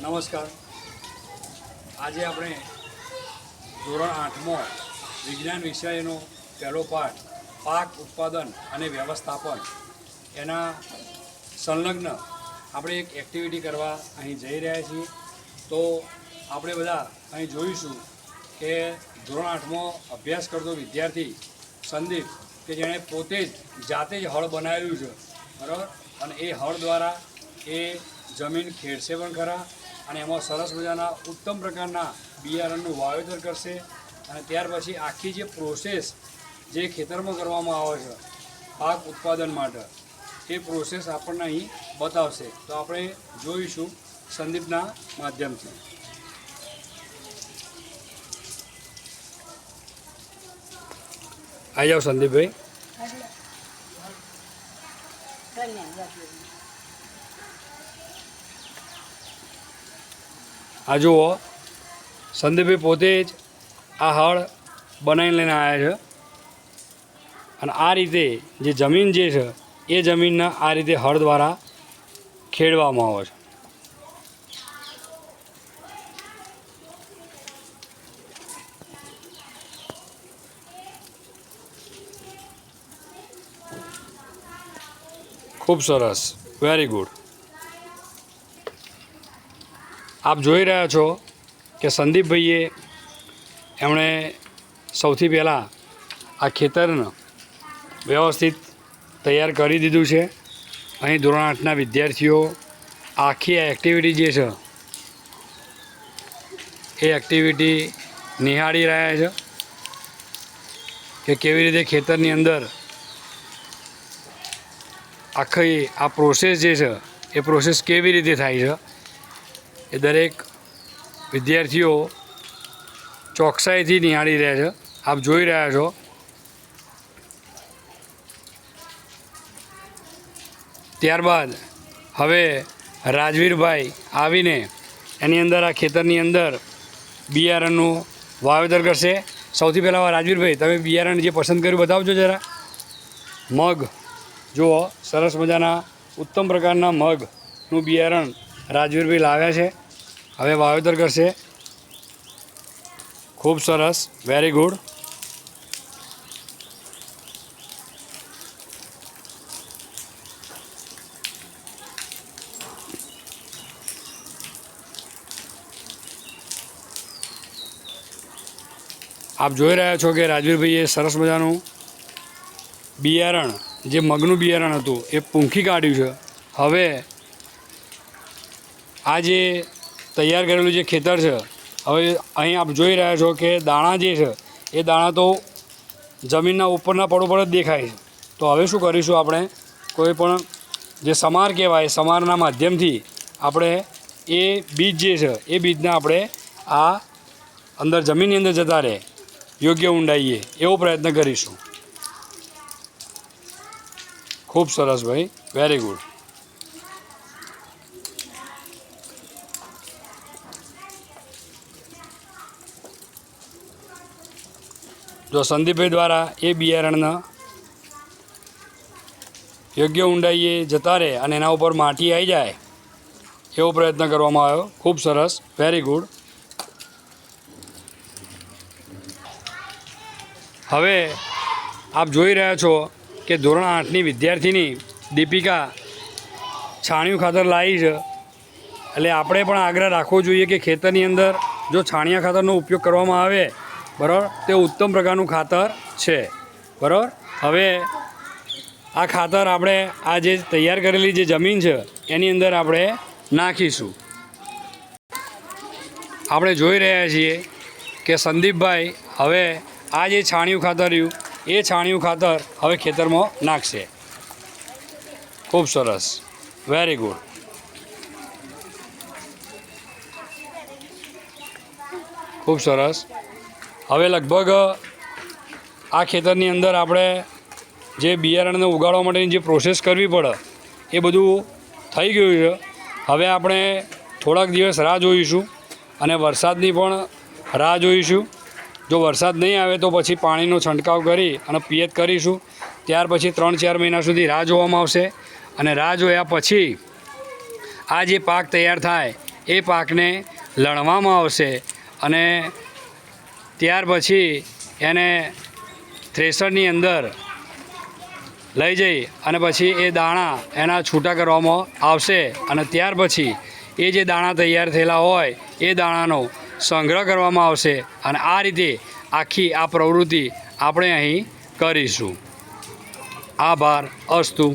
નમસ્કાર. આજે આપણે ધોરણ આઠમો વિજ્ઞાન વિષયનો પહેલો પાઠ પાક ઉત્પાદન અને વ્યવસ્થાપન. એના સંલગ્ન આપણે એક એક્ટિવિટી કરવા અહીં જઈ રહ્યા છીએ. તો આપણે બધા અહીં જોઈશું કે ધોરણ આઠમો અભ્યાસ કરતો વિદ્યાર્થી સંદીપ કે જેણે પોતે જ જાતે જ હળ બનાવેલું છે. બરાબર? અને એ હળ દ્વારા એ જમીન ખેડશે પણ ખરા અને એમાં સરસ મજાના ઉત્તમ પ્રકારના બિયારણનું વાવેતર કરશે અને ત્યાર પછી આખી જે પ્રોસેસ જે ખેતરમાં કરવામાં આવે છે, પાક ઉત્પાદન માટે, એ પ્રોસેસ આપણને અહીં બતાવશે. તો આપણે જોઈશું સંદીપના માધ્યમથી. આવી જાઓ સંદીપભાઈ. આ જુઓ સંદીપભાઈ પોતે જ આ હળ બનાવીને લઈને આવ્યા છે. અને આ રીતે જે જમીન જે છે, એ જમીનને આ રીતે હળ દ્વારા ખેડવામાં આવે છે. ખૂબ સરસ. વેરી ગુડ આપ જોઈ રહ્યા છો કે સંદીપભાઈએ એમણે સૌથી પહેલાં આ ખેતરને વ્યવસ્થિત તૈયાર કરી દીધું છે. અહીં ધોરણ આઠના વિદ્યાર્થીઓ આખી આ એક્ટિવિટી જે છે, એ એક્ટિવિટી નિહાળી રહ્યા છે કે કેવી રીતે ખેતરની અંદર આખી આ પ્રોસેસ જે છે, એ પ્રોસેસ કેવી રીતે થાય છે. એ દરેક વિદ્યાર્થીઓ ચોકસાઈથી નિહાળી રહ્યા છે. આપ જોઈ રહ્યા છો. ત્યારબાદ હવે રાજવીરભાઈ આવીને એની અંદર, આ ખેતરની અંદર બિયારણનું વાવેતર કરશે. સૌથી પહેલાં રાજવીરભાઈ, તમે બિયારણ જે પસંદ કર્યું બતાવજો જરા. મગ. જુઓ, સરસ મજાના ઉત્તમ પ્રકારના મગનું બિયારણ રાજવીરભાઈ લાવ્યા છે. હવે વાવેતર કરશે. ખૂબ સરસ. વેરી ગુડ આપ જોઈ રહ્યા છો કે રાજવીરભાઈએ સરસ મજાનું બિયારણ, જે મગનું બિયારણ હતું, એ પૂંખી કાઢ્યું છે. હવે આ જે તૈયાર કરેલું જે ખેતર છે, હવે અહીં આપ જોઈ રહ્યા છો કે દાણા જે છે, એ દાણા તો જમીનના ઉપરના પડ ઉપર જ દેખાય છે. તો હવે શું કરીશું આપણે? કોઈ પણ જે સમાર કહેવાય, સમારના માધ્યમથી આપણે એ બીજ જે છે, એ બીજને આપણે આ અંદર જમીનની અંદર જતા રહે, યોગ્ય ઊંડાઈએ એવો પ્રયત્ન કરીશું. ખૂબ સરસ ભાઈ વેરી ગુડ જો સંદીપભાઈ દ્વારા એ બિયારણના યોગ્ય ઊંડાઈએ જતા રહે અને એના ઉપર માટી આવી જાય, એવો પ્રયત્ન કરવામાં આવ્યો. ખૂબ સરસ. વેરી ગુડ હવે આપ જોઈ રહ્યા છો કે ધોરણ આઠની વિદ્યાર્થીની દીપિકા છાણિયું ખાતર લાવી છે. એટલે આપણે પણ આગ્રહ રાખવો જોઈએ કે ખેતરની અંદર જો છાણિયા ખાતરનો ઉપયોગ કરવામાં આવે બરાબર? તે ઉત્તમ પ્રકારનું ખાતર છે. બરાબર? હવે આ ખાતર આપણે આ જે તૈયાર કરેલી જે જમીન છે, એની અંદર આપણે નાખીશું. આપણે જોઈ રહ્યા છીએ કે સંદીપભાઈ હવે આ જે છાણિયું ખાતર રહ્યું, એ છાણિયું ખાતર હવે ખેતરમાં નાખશે. ખૂબ સરસ. વેરી ગુડ ખૂબ સરસ. હવે લગભગ આ ખેતરની અંદર આપણે જે બિયારણને ઉગાડવા માટેની જે પ્રોસેસ કરવી પડે, એ બધું થઈ ગયું છે. હવે આપણે થોડાક દિવસ રાહ જોઈશું અને વરસાદની પણ રાહ જોઈશું. જો વરસાદ નહીં આવે તો પછી પાણીનો છંટકાવ કરી અને પિયત કરીશું. ત્યાર પછી ત્રણ ચાર મહિના સુધી રાહ જોવામાં આવશે અને રાહ જોયા પછી આ જે પાક તૈયાર થાય, એ પાકને લણવામાં આવશે અને ત્યાર પછી એને થ્રેસરની અંદર લઈ જઈ અને પછી એ દાણા એના છૂટા કરવામાં આવશે અને ત્યાર પછી એ જે દાણા તૈયાર થયેલા હોય એ દાણાનો સંગ્રહ કરવામાં આવશે અને આ રીતે આખી આ પ્રવૃત્તિ આપણે અહીં કરીશું. આભાર, અસ્તુ.